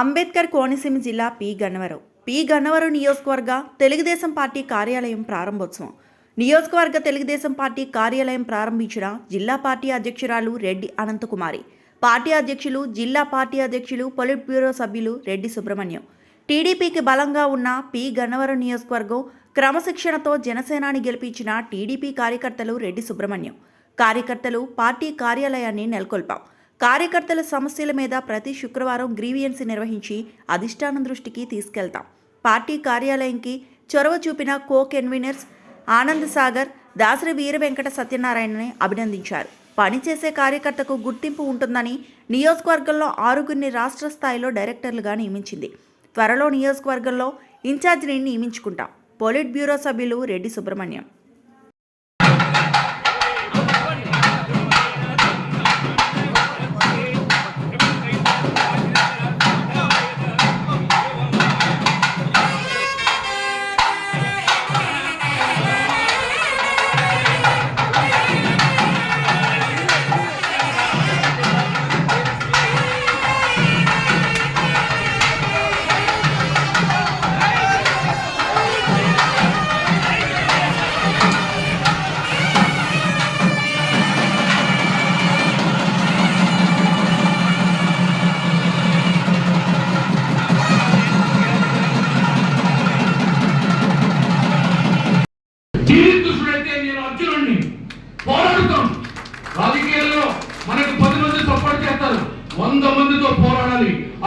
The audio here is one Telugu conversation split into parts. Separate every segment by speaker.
Speaker 1: అంబేద్కర్ కోనసీమ జిల్లా పి. గన్నవరం. పి. గన్నవరం నియోజకవర్గ తెలుగుదేశం పార్టీ కార్యాలయం ప్రారంభోత్సవం. నియోజకవర్గ తెలుగుదేశం పార్టీ కార్యాలయం ప్రారంభించిన జిల్లా పార్టీ అధ్యక్షురాలు రెడ్డి అనంతకుమారి. పార్టీ అధ్యక్షులు జిల్లా పార్టీ అధ్యక్షులు పొలిట్ బ్యూరో సభ్యులు రెడ్డి సుబ్రహ్మణ్యం. టీడీపీకి బలంగా ఉన్న పి. గన్నవరం నియోజకవర్గం క్రమశిక్షణతో జనసేనాని గెలిపించిన టీడీపీ కార్యకర్తలు రెడ్డి సుబ్రహ్మణ్యం. కార్యకర్తలు పార్టీ కార్యాలయాన్ని నెలకొల్పాం. కార్యకర్తల సమస్యల మీద ప్రతి శుక్రవారం గ్రీవియన్స్ నిర్వహించి అధిష్టానం దృష్టికి తీసుకెళ్తాం. పార్టీ కార్యాలయంకి చొరవ చూపిన కో కన్వీనర్స్ ఆనంద్ సాగర్ దాసరి వీర వెంకట సత్యనారాయణని అభినందించారు. పనిచేసే కార్యకర్తకు గుర్తింపు ఉంటుందని నియోజకవర్గంలో ఆరుగురిని రాష్ట్ర స్థాయిలో డైరెక్టర్లుగా నియమించింది. త్వరలో నియోజకవర్గంలో ఇన్ఛార్జిని నియమించుకుంటాం. పోలిట్ బ్యూరో సభ్యులు రెడ్డి సుబ్రహ్మణ్యం.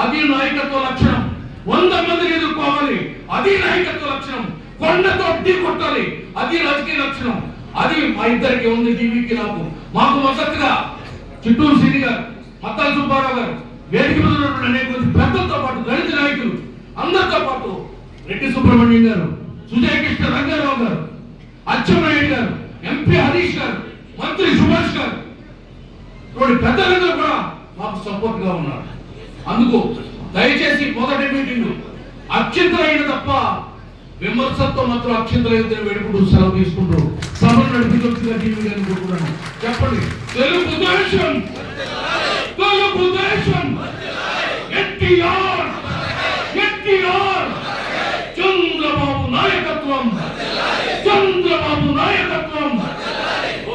Speaker 2: అది నాయకత్వ లక్షణం. వంద మందిని ఎదుర్కోవాలి. అది నాయకత్వ లక్షణం. కొండతో ఢీ కొట్టాలి. అది రాజకీయ లక్షణం. అది మా ఇద్దరికి ఉంది టీవీకి నాకు. మాకు మద్దతుగా చిట్టూరు సిరి గారు మత్తాల సుబ్బారావు గారు వేదిక మీద ఉన్నటువంటి అనేక పెద్దలతో పాటు దళిత నాయకులు అందరితో పాటు రెడ్డి సుబ్రహ్మణ్యం గారు సుజయ కృష్ణ రంగారావు గారు అచ్చెన్నాయుడు గారు ఎంపీ హరీష్ గారు మంత్రి సుభాష్ గారు. పెద్దలందరూ కూడా మాకు సపోర్ట్గా ఉన్నారు. అందుకు దయచేసి మొదటి మీటింగ్ అక్షింతలైన తప్ప విమర్శతో మాత్రం అక్షింతలైన వెడుకుంటూ సెలవు తీసుకుంటూ సభను నడిపించవచ్చుగా టీవీ గారిని కోరుకున్నాను చెప్పండి. తెలుగు దేశం తెలుగు దేశం. ఎన్టీఆర్ ఎన్టీఆర్. చంద్రబాబు నాయకత్వం చంద్రబాబు నాయకత్వం.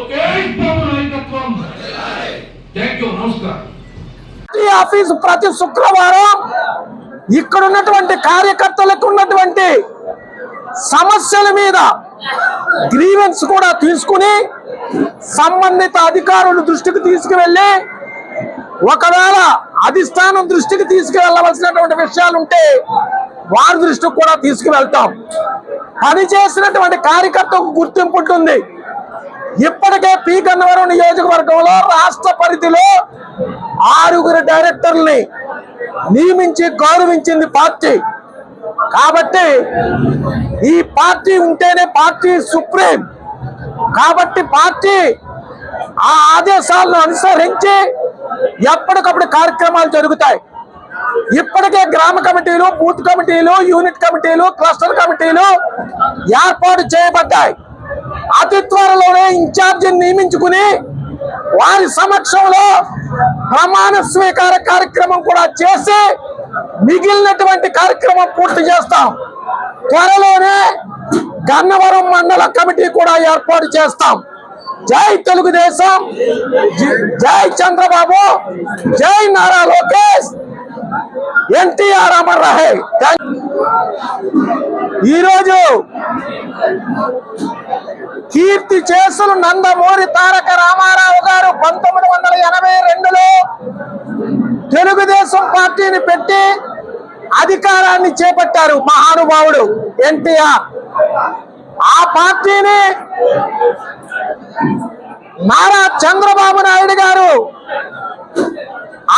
Speaker 2: ఓకే బాబు నాయకత్వం థ్యాంక్ యూ. నమస్కారం.
Speaker 3: ఆఫీసు ప్రతి శుక్రవారం ఇక్కడ ఉన్నటువంటి కార్యకర్తలకు ఉన్నటువంటి సమస్యల మీద గ్రీవెన్స్ కూడా తీసుకుని సంబంధిత అధికారులు దృష్టికి తీసుకువెళ్ళి ఒకవేళ అధిష్టానం దృష్టికి తీసుకువెళ్ళవలసినటువంటి విషయాలు ఉంటే వారి దృష్టికి కూడా తీసుకువెళ్తాం. పనిచేసినటువంటి కార్యకర్తకు గుర్తింపు ఉంటుంది. ఇప్పటికే పి గన్నవరం నియోజకవర్గంలో రాష్ట్ర పరిధిలో ఆరుగురు డైరెక్టర్ని నియమించి గౌరవించింది పార్టీ. కాబట్టి ఈ పార్టీ ఉంటేనే పార్టీ సుప్రీం. కాబట్టి పార్టీ ఆ ఆదేశాలను అనుసరించి ఎప్పటికప్పుడు కార్యక్రమాలు జరుగుతాయి. ఇప్పటికే గ్రామ కమిటీలు బూత్ కమిటీలు యూనిట్ కమిటీలు క్లస్టర్ కమిటీలు ఏర్పాటు చేయబడ్డాయి. అతి త్వరలోనే ఇన్ఛార్జిని నియమించుకుని వారి సమక్షంలో ప్రమాణ స్వీకార కార్యక్రమం కూడా చేసి మిగిలినటువంటి కార్యక్రమం పూర్తి చేస్తాం. త్వరలోనే గన్నవరం మండల కమిటీ కూడా ఏర్పాటు చేస్తాం. జై తెలుగుదేశం జై- జై చంద్రబాబు జై నారా లోకేష్ ఎన్టీఆర్ అమర్ రహే. ఈరోజు కీర్తి చేసులు నందమూరి తారక రామారావు గారు పంతొమ్మిది వందల ఎనభై రెండులో తెలుగుదేశం పార్టీని పెట్టి అధికారాన్ని చేపట్టారు మహానుభావుడు ఎన్టీఆర్. ఆ పార్టీని నారా చంద్రబాబు నాయుడు గారు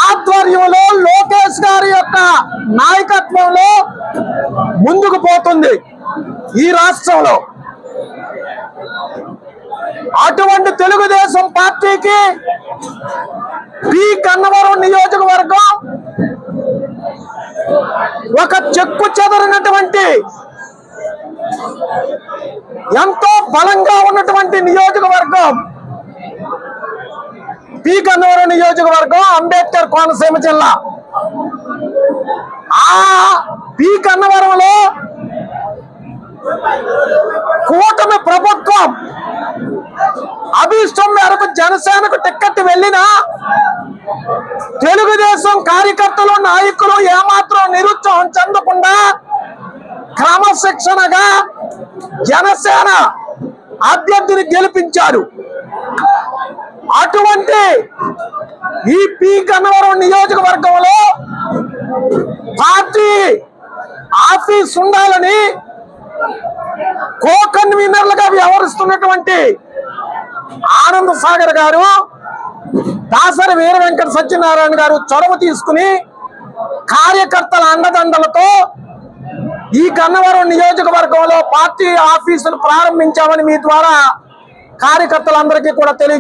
Speaker 3: ఆధ్వర్యంలో లోకేష్ గారి యొక్క నాయకత్వంలో ముందుకు పోతుంది ఈ రాష్ట్రంలో. అటువంటి తెలుగుదేశం పార్టీకి పి. కన్నవరం నియోజకవర్గం ఒక చెక్కు చెదరినటువంటి ఎంతో బలంగా ఉన్నటువంటి నియోజకవర్గం పి. కన్నవరం నియోజకవర్గం అంబేద్కర్ కోనసీమ జిల్లా. ఆ పి. కన్నవరంలో కూటమి ప్రభుత్వం అభిష్టం మేరకు జనసేనకు టిక్కెట్ వెళ్ళినా తెలుగుదేశం కార్యకర్తలు నాయకులు ఏమాత్రం నిరుత్సాహం చెందకుండా క్రమశిక్షణగా జనసేన అభ్యర్థిని గెలిపించారు. అటువంటి ఈ పి గన్నవరం నియోజకవర్గంలో పార్టీ ఆఫీస్ ఉండాలని కో కన్వీనర్లుగా వ్యవహరిస్తున్నటువంటి ఆనంద్ సాగర్ గారు దాసరి వీర వెంకట సత్యనారాయణ గారు చొరవ తీసుకుని కార్యకర్తల అండదండలతో ఈ గన్నవరం నియోజకవర్గంలో పార్టీ ఆఫీసును ప్రారంభించామని మీ ద్వారా కార్యకర్తలందరికీ కూడా తెలియజే